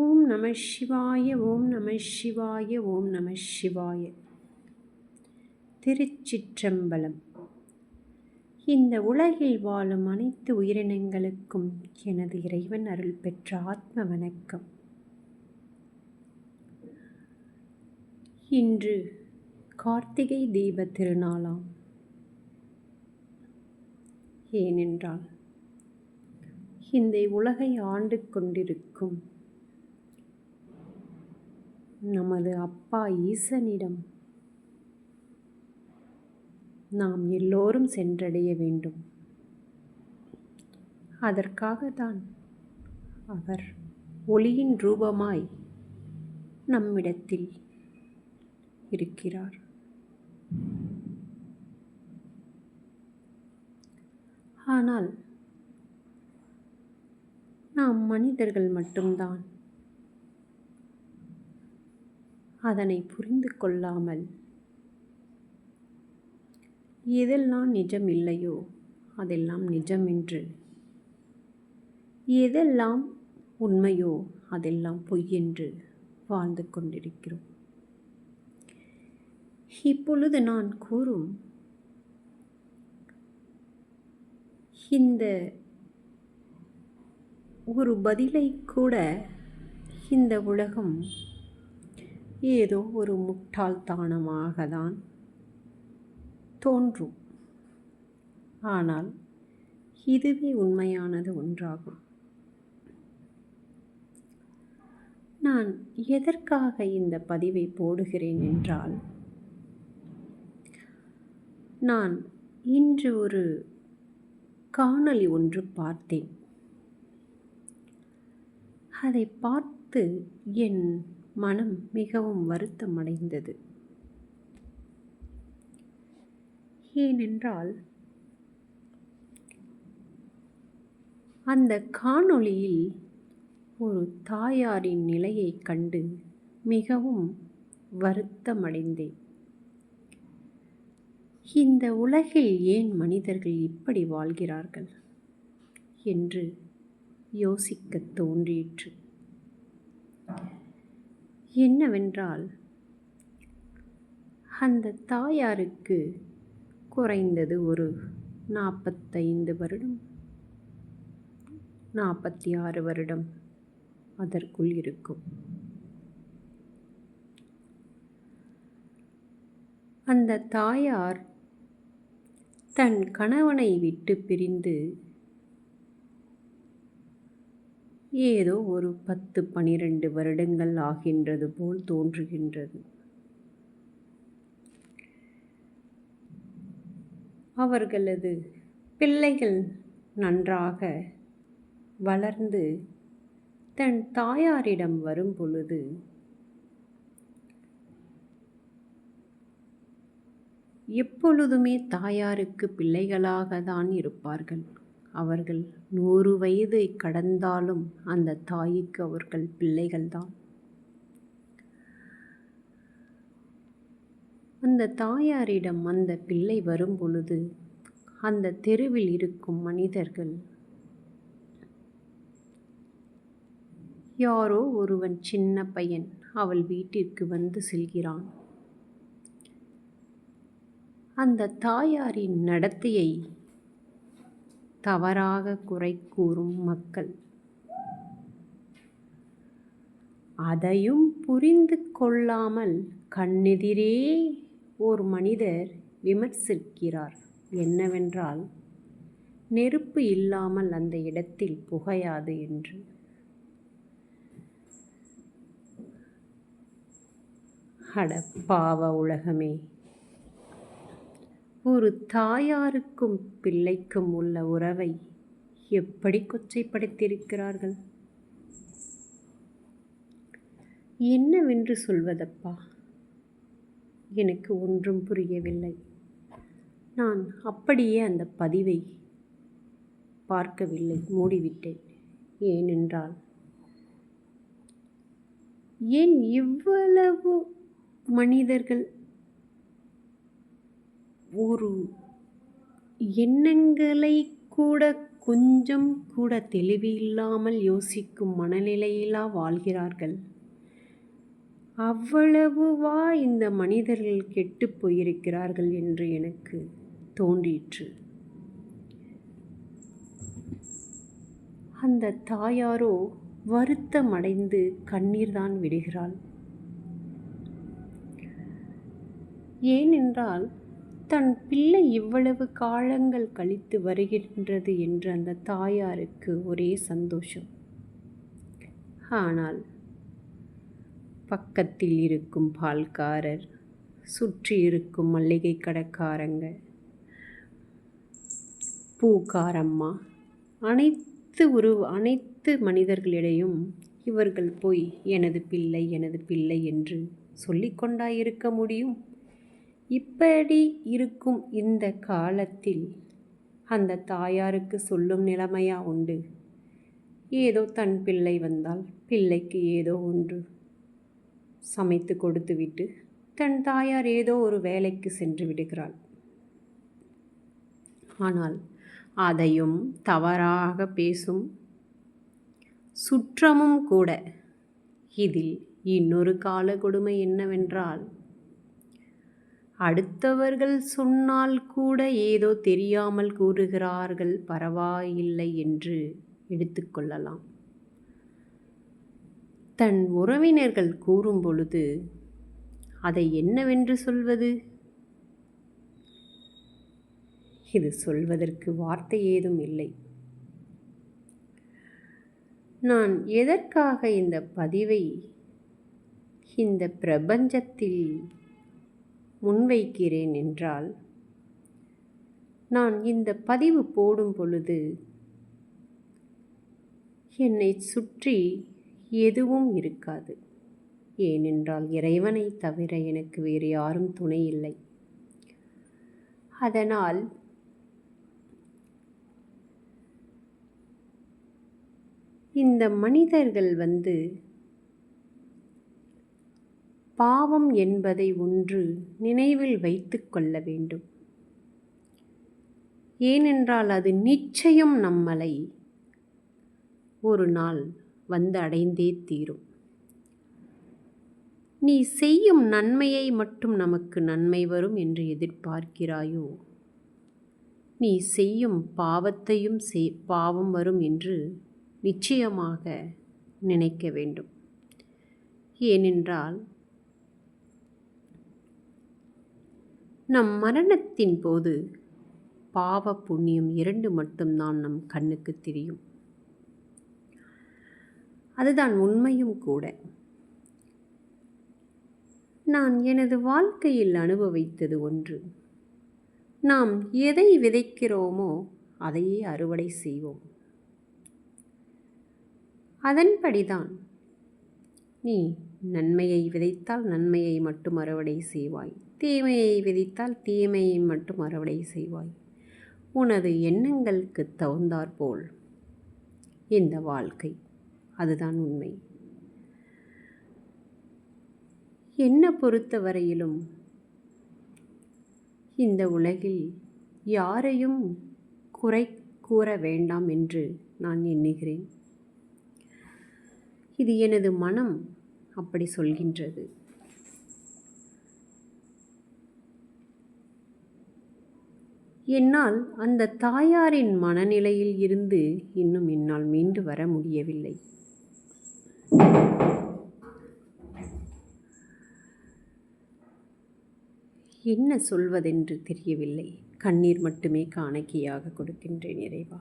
ஓம் நம சிவாய ஓம் நம சிவாய ஓம் நம சிவாய. திருச்சிற்றம்பலம். இந்த உலகில் வாழும் அனைத்து உயிரினங்களுக்கும் எனது இறைவன் அருள் பெற்ற ஆத்ம வணக்கம். இன்று கார்த்திகை தீப திருநாளாம். ஏனென்றால் இந்த உலகை ஆண்டு கொண்டிருக்கும் நமது அப்பா ஈசனிடம் நாம் எல்லோரும் சென்றடைய வேண்டும். அதற்காக தான் அவர் ஒளியின் ரூபமாய் நம்மிடத்தில் இருக்கிறார். ஆனால் நாம் மனிதர்கள் மட்டும்தான் அதனை புரிந்து கொள்ளாமல். எதெல்லாம் நிஜம் இல்லையோ அதெல்லாம் நிஜம் என்று எதெல்லாம் உண்மையோ அதெல்லாம் பொய் என்று வாழ்ந்து கொண்டிருக்கிறோம். இப்பொழுது நான் கூறும் இந்த ஒரு பதிலை கூட இந்த உலகம் ஏதோ ஒரு முட்டாள்தானமாக தான் தோன்றும். ஆனால் இதுவே உண்மையானது ஒன்றாகும். நான் எதற்காக இந்த பதிவை போடுகிறேன் என்றால் நான் இன்று ஒரு காணொளி ஒன்று பார்த்தேன். அதை பார்த்து என் மனம் மிகவும் வருத்தமடைந்தது. ஏனென்றால் அந்த காணொளியில் ஒரு தாயாரின் நிலையை கண்டு மிகவும் வருத்தமடைந்தேன். இந்த உலகில் ஏன் மனிதர்கள் இப்படி வாழ்கிறார்கள்? என்று யோசிக்கத் தோன்றிற்று. என்னவென்றால் அந்த தாயாருக்கு குறைந்தது ஒரு நாற்பத்தைந்து வருடம். நாற்பத்தி ஆறு வருடம் அதற்குள் இருக்கும். அந்த தாயார் தன் கணவனை விட்டு பிரிந்து ஏதோ ஒரு பத்து பனிரெண்டு வருடங்கள் ஆகின்றது போல் தோன்றுகின்றது. அவர்களது பிள்ளைகள் நன்றாக வளர்ந்து தன் தாயாரிடம் வரும் பொழுது எப்பொழுதுமே தாயாருக்கு பிள்ளைகளாக தான் இருப்பார்கள். அவர்கள் நூறு வயதை கடந்தாலும் அந்த தாய்க்கு அவர்கள் பிள்ளைகள்தான். அந்த தாயாரிடம் அந்த பிள்ளை வரும் பொழுது அந்த தெருவில் இருக்கும் மனிதர்கள் யாரோ ஒருவன் சின்ன பையன் அவள் வீட்டிற்கு வந்து செல்கிறான். அந்த தாயாரின் நடத்தையை தவறாக குறை கூறும் மக்கள். அதையும் புரிந்து கொள்ளாமல் கண்ணெதிரே ஓர் மனிதர் விமர்சிக்கிறார். என்னவென்றால் நெருப்பு இல்லாமல் அந்த இடத்தில் புகையாது என்று. அட பாவ உலகமே! ஒரு தாயாருக்கும் பிள்ளைக்கும் உள்ள உறவை எப்படி கொச்சைப்படுத்தியிருக்கிறார்கள்? என்னவென்று சொல்வதப்பா? எனக்கு ஒன்றும் புரியவில்லை. நான் அப்படியே அந்த பதிவை பார்க்கவில்லை மூடிவிட்டேன். ஏனென்றால் ஏன் இவ்வளவு மனிதர்கள் ஒரு எண்ணங்களை கூட கொஞ்சம் கூட தெளிவு இல்லாமல் யோசிக்கும் மனநிலையிலா வாழ்கிறார்கள். அவ்வளவுவா இந்த மனிதர்கள் கெட்டுப் போயிருக்கிறார்கள் என்று எனக்கு தோன்றிற்று. அந்த தாயாரோ வருத்தமடைந்து கண்ணீர்தான் விடுகிறாள். ஏனென்றால் தன் பிள்ளை இவ்வளவு காலங்கள் கழித்து வருகின்றது என்று அந்த தாயாருக்கு ஒரே சந்தோஷம். ஆனால் பக்கத்தில் இருக்கும் பால்காரர் சுற்றி இருக்கும் மல்லிகை கடைக்காரங்க பூக்காரம்மா அனைத்து உரு அனைத்து மனிதர்களிடையும் இவர்கள் போய் எனது பிள்ளை எனது பிள்ளை என்று சொல்லிக்கொண்டாயிருக்க முடியும்? இப்படி இருக்கும் இந்த காலத்தில் அந்த தாயாருக்கு சொல்லும் நிலைமையா உண்டு? ஏதோ தன் பிள்ளை வந்தால் பிள்ளைக்கு ஏதோ ஒன்று சமைத்து கொடுத்துவிட்டு தன் தாயார் ஏதோ ஒரு வேலைக்கு சென்று விடுகிறாள். ஆனால் அதையும் தவறாக பேசும் சுற்றமும் கூட. இதில் இன்னொரு கால கொடுமை என்னவென்றால் அடுத்தவர்கள் சொன்னால் கூட ஏதோ தெரியாமல் கூறுகிறார்கள் பரவாயில்லை என்று எடுத்துக்கொள்ளலாம் தன் உறவினர்கள் கூறும் பொழுது அதை என்னவென்று சொல்வது? இது சொல்வதற்கு வார்த்தை ஏதும் இல்லை. நான் எதற்காக இந்த பதிவை இந்த பிரபஞ்சத்தில் முன்வைக்கிறேன் என்றால் நான் இந்த பதிவு போடும் பொழுது என்னை சுற்றி எதுவும் இருக்காது. ஏனென்றால் இறைவனை தவிர எனக்கு வேறு யாரும் துணை இல்லை. அதனால் இந்த மனிதர்கள் வந்து பாவம் என்பதை ஒன்று நினைவில் வைத்து கொள்ள வேண்டும். ஏனென்றால் அது நிச்சயம் நம்மளை ஒரு நாள் வந்து அடைந்தே தீரும். நீ செய்யும் நன்மையை மட்டும் நமக்கு நன்மை வரும் என்று எதிர்பார்க்கிறாயோ? நீ செய்யும் பாவத்தையும் செய் பாவம் வரும் என்று நிச்சயமாக நினைக்க வேண்டும். ஏனென்றால் நம் மரணத்தின் போது பாவ புண்ணியம் இரண்டு மட்டும்தான் நம் கண்ணுக்கு தெரியும். அதுதான் உண்மையும் கூட. நான் எனது வாழ்க்கையில் அனுபவித்தது ஒன்று. நாம் எதை விதைக்கிறோமோ அதையே அறுவடை செய்வோம். அதன்படிதான் நீ நன்மையை விதைத்தால் நன்மையை மட்டும் அறுவடை செய்வாய். தீமையை விதைத்தால் தீமையை மட்டும் அறுவடை செய்வாய். உனது எண்ணங்களுக்கு தகுந்தாற்போல் இந்த வாழ்க்கை. அதுதான் உண்மை. என்ன பொறுத்தவரையிலும் இந்த உலகில் யாரையும் குறை கூற வேண்டாம் என்று நான் எண்ணுகிறேன். இது எனது மனம் அப்படி சொல்கின்றது. என்னால் அந்த தாயாரின் மனநிலையில் இருந்து இன்னும் என்னால் மீண்டு வர முடியவில்லை. என்ன சொல்வதென்று தெரியவில்லை. கண்ணீர் மட்டுமே காணிக்கையாக கொடுக்கின்றேன் இறைவா.